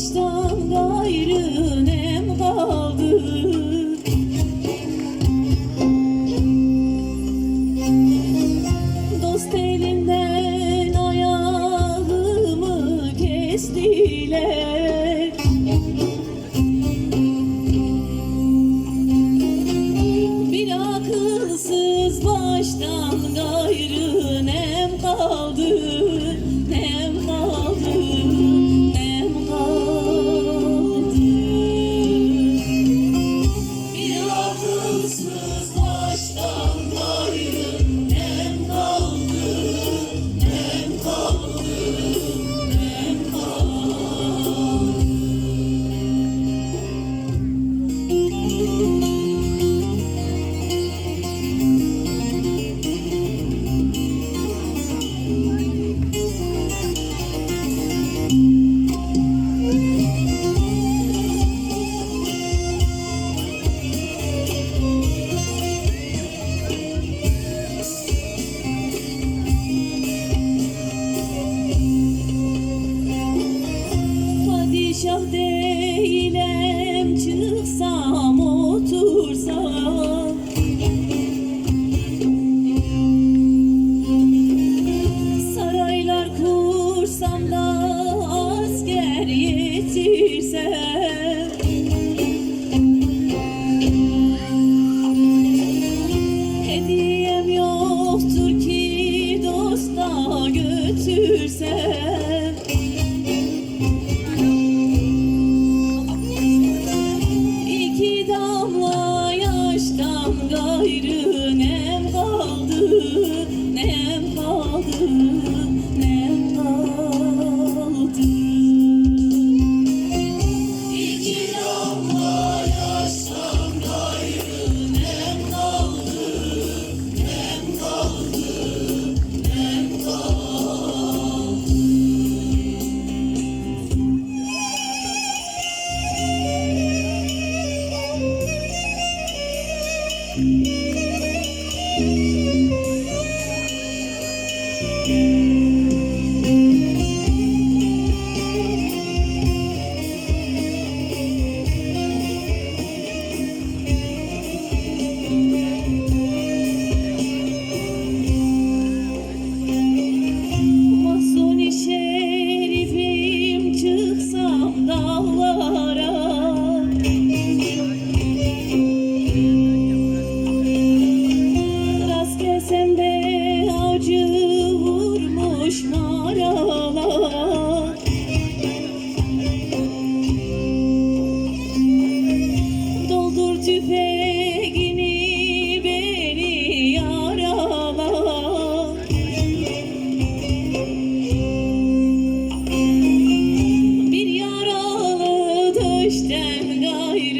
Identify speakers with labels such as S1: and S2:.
S1: aşktan gayrı Nem kaldı Thank you. sen gayrı